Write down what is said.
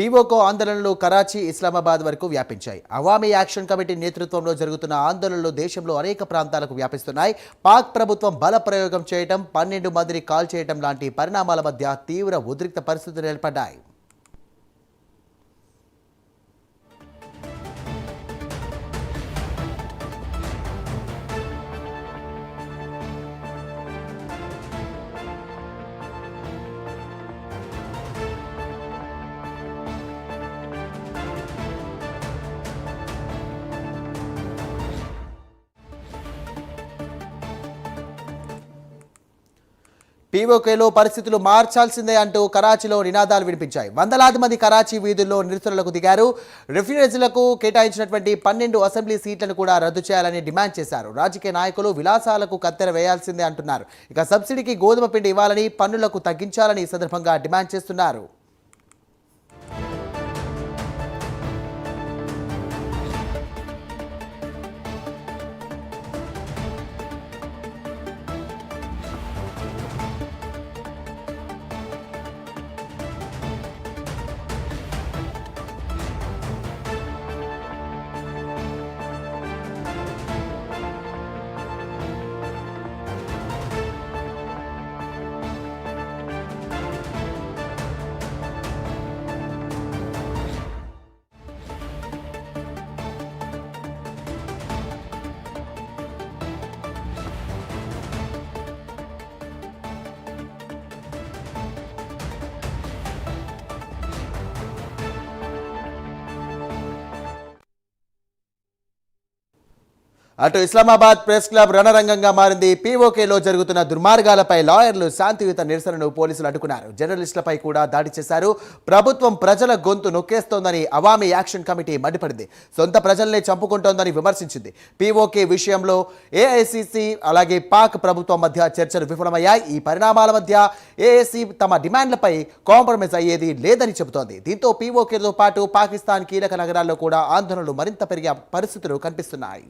పీఓకో ఆందోళనలు కరాచీ ఇస్లామాబాద్ వరకు వ్యాపించాయి. అవామీ యాక్షన్ కమిటీ నేతృత్వంలో జరుగుతున్న ఆందోళనలు దేశంలో అనేక ప్రాంతాలకు వ్యాపిస్తున్నాయి. పాక్ ప్రభుత్వం బల ప్రయోగం చేయటం పన్నెండు మందిని కాల్ చేయటం లాంటి పరిణామాల మధ్య తీవ్ర ఉద్రిక్త పరిస్థితులు ఏర్పడ్డాయి. పీఓకేలో పరిస్థితులు మార్చాల్సిందే అంటూ కరాచీలో నినాదాలు వినిపించాయి. వందలాది మంది కరాచీ వీధుల్లో నిరసనలకు దిగారు. రిఫ్యూజీలకు కేటాయించినటువంటి పన్నెండు అసెంబ్లీ సీట్లను కూడా రద్దు చేయాలని డిమాండ్ చేశారు. రాజకీయ నాయకులు విలాసాలకు కత్తెర వేయాల్సిందే అంటున్నారు. ఇక సబ్సిడీకి గోధుమ పిండి ఇవ్వాలని పన్నులకు తగ్గించాలని ఈ సందర్భంగా డిమాండ్ చేస్తున్నారు. అటు ఇస్లామాబాద్ ప్రెస్ క్లబ్ రణరంగంగా మారింది. పీఓకేలో జరుగుతున్న దుర్మార్గాలపై లాయర్లు శాంతియుత నిరసనను పోలీసులు అడ్డుకున్నారు. జర్నలిస్టులపై కూడా దాడి చేశారు. ప్రభుత్వం ప్రజల గొంతు నొక్కేస్తోందని అవామీ యాక్షన్ కమిటీ మండిపడింది. సొంత ప్రజల్నే చంపుకుంటోందని విమర్శించింది. పీఓకే విషయంలో ఏఐసిసి అలాగే పాక్ ప్రభుత్వం మధ్య చర్చలు విఫలమయ్యాయి. ఈ పరిణామాల మధ్య ఏఐసి తమ డిమాండ్లపై కాంప్రమైజ్ అయ్యేది లేదని చెబుతోంది. దీంతో పీఓకేతో పాటు పాకిస్తాన్ కీలక నగరాల్లో కూడా ఆందోళనలు మరింత పెరిగే పరిస్థితులు కనిపిస్తున్నాయి.